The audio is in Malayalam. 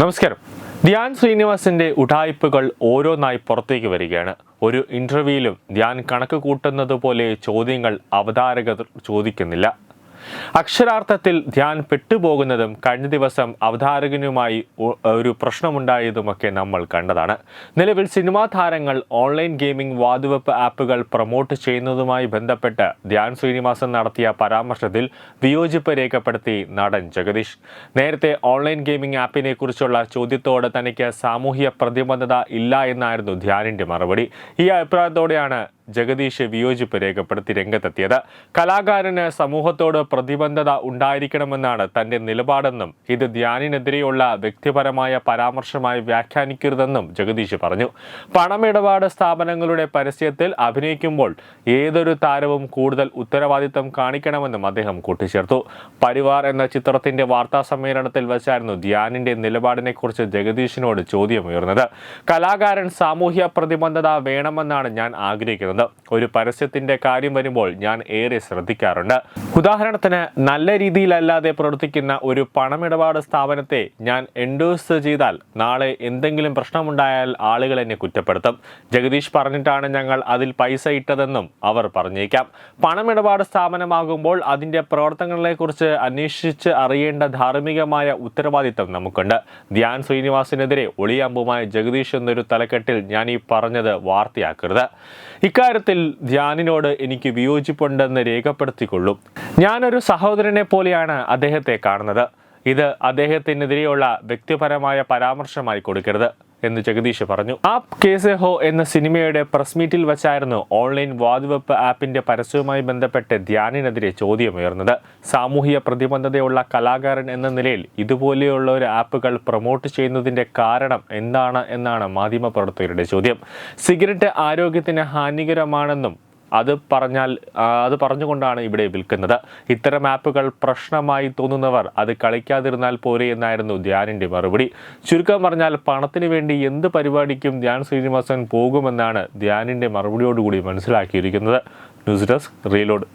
നമസ്കാരം. ധ്യാൻ ശ്രീനിവാസിന്റെ ഉടായ്പകൾ ഓരോന്നായി പുറത്തേക്ക് വരികയാണ്. ഒരു ഇന്റർവ്യൂയിലും ധ്യാൻ കണക്ക് കൂട്ടുന്നത് പോലെ ചോദ്യങ്ങൾ അവതാരകർ ചോദിക്കുന്നില്ല. അക്ഷരാർത്ഥത്തിൽ ധ്യാൻ പെട്ടുപോകുന്നതും കഴിഞ്ഞ ദിവസം അവതാരകനുമായി ഒരു പ്രശ്നമുണ്ടായതുമൊക്കെ നമ്മൾ കണ്ടതാണ്. നിലവിൽ സിനിമാ താരങ്ങൾ ഓൺലൈൻ ഗെയിമിംഗ് വാതുവെപ്പ് ആപ്പുകൾ പ്രൊമോട്ട് ചെയ്യുന്നതുമായി ബന്ധപ്പെട്ട് ധ്യാൻ ശ്രീനിവാസൻ നടത്തിയ പരാമർശത്തിൽ വിയോജിപ്പ് രേഖപ്പെടുത്തി നടൻ ജഗദീഷ്. നേരത്തെ ഓൺലൈൻ ഗെയിമിംഗ് ആപ്പിനെ കുറിച്ചുള്ള ചോദ്യത്തോട് തനിക്ക് സാമൂഹ്യ പ്രതിബദ്ധത ഇല്ല എന്നായിരുന്നു ധ്യാനിന്റെ മറുപടി. ഈ അഭിപ്രായത്തോടെയാണ് ജഗദീഷ് വിയോജിപ്പ് രേഖപ്പെടുത്തി രംഗത്തെത്തിയത്. കലാകാരന് സമൂഹത്തോട് പ്രതിബന്ധത ഉണ്ടായിരിക്കണമെന്നാണ് തന്റെ നിലപാടെന്നും ഇത് ധ്യാനിനെതിരെയുള്ള വ്യക്തിപരമായ പരാമർശമായി വ്യാഖ്യാനിക്കരുതെന്നും ജഗദീഷ് പറഞ്ഞു. പണമിടപാട് സ്ഥാപനങ്ങളുടെ പരസ്യത്തിൽ അഭിനയിക്കുമ്പോൾ ഏതൊരു താരവും കൂടുതൽ ഉത്തരവാദിത്തം കാണിക്കണമെന്നും അദ്ദേഹം കൂട്ടിച്ചേർത്തു. പരിവാർ എന്ന ചിത്രത്തിന്റെ വാർത്താ സമ്മേളനത്തിൽ വെച്ചായിരുന്നു ധ്യാനിന്റെ നിലപാടിനെക്കുറിച്ച് ജഗദീഷിനോട് ചോദ്യമുയർന്നത്. കലാകാരൻ സാമൂഹ്യ പ്രതിബദ്ധത വേണമെന്നാണ് ഞാൻ ആഗ്രഹിക്കുന്നത്. ഒരു പരസ്യത്തിന്റെ കാര്യം വരുമ്പോൾ ഞാൻ ഏറെ ശ്രദ്ധിക്കാറുണ്ട്. ഉദാഹരണത്തിന് നല്ല രീതിയിലല്ലാതെ പ്രവർത്തിക്കുന്ന ഒരു പണമിടപാട് സ്ഥാപനത്തെ ഞാൻ എൻഡോഴ്സ് ചെയ്താൽ നാളെ എന്തെങ്കിലും പ്രശ്നമുണ്ടായാൽ ആളുകൾ എന്നെ കുറ്റപ്പെടുത്തും. ജഗദീഷ് പറഞ്ഞിട്ടാണ് ഞങ്ങൾ അതിൽ പൈസ ഇട്ടതെന്നും അവർ പറഞ്ഞേക്കാം. പണമിടപാട് സ്ഥാപനമാകുമ്പോൾ അതിന്റെ പ്രവർത്തനങ്ങളെക്കുറിച്ച് അന്വേഷിച്ച് അറിയേണ്ട ധാർമ്മികമായ ഉത്തരവാദിത്തം നമുക്കുണ്ട്. ധ്യാൻ ശ്രീനിവാസിനെതിരെ ഒളിയാമ്പുമായ ജഗദീഷ് എന്നൊരു തലക്കെട്ടിൽ ഞാൻ ഈ പറഞ്ഞത് വാർത്തയാക്കരുത്. ഇക്കാര്യത്തിൽ ധ്യാനിനോട് എനിക്ക് വിയോജിപ്പുണ്ടെന്ന് രേഖപ്പെടുത്തിക്കൊള്ളും. ഞാനൊരു സഹോദരനെ പോലെയാണ് അദ്ദേഹത്തെ കാണുന്നത്. ഇത് അദ്ദേഹത്തിനെതിരെയുള്ള വ്യക്തിപരമായ പരാമർശമായി കൊടുക്കരുത്. എന്ന് ജഗദീഷ് പറഞ്ഞു. ആപ് കേസ് ഹോ എന്ന സിനിമയുടെ പ്രസ് മീറ്റിൽ വെച്ചായിരുന്നു ഓൺലൈൻ വാതുവെപ്പ് ആപ്പിന്റെ പരസ്യവുമായി ബന്ധപ്പെട്ട് ധ്യാനിനെതിരെ ചോദ്യമുയർന്നത്. സാമൂഹിക പ്രതിബന്ധതയുള്ള കലാകാരൻ എന്ന നിലയിൽ ഇതുപോലെയുള്ള ഒരു ആപ്പുകൾ പ്രൊമോട്ട് ചെയ്യുന്നതിന്റെ കാരണം എന്താണ് എന്നാണ് മാധ്യമപ്രവർത്തകരുടെ ചോദ്യം. സിഗരറ്റ് ആരോഗ്യത്തിന് ഹാനികരമാണെന്നും അത് പറഞ്ഞാൽ അത് പറഞ്ഞുകൊണ്ടാണ് ഇവിടെ വിൽക്കുന്നത്. ഇത്തരം ആപ്പുകൾ പ്രശ്നമായി തോന്നുന്നവർ അത് കളിക്കാതിരുന്നാൽ പോരെ എന്നായിരുന്നു ധ്യാനിന്റെ മറുപടി. ചുരുക്കം പറഞ്ഞാൽ പണത്തിന് വേണ്ടി എന്ത് പരിപാടിക്കും ധ്യാൻ ശ്രീനിവാസൻ പോകുമെന്നാണ് ധ്യാനിന്റെ മറുപടിയോടുകൂടി മനസ്സിലാക്കിയിരിക്കുന്നത്. News desk reload.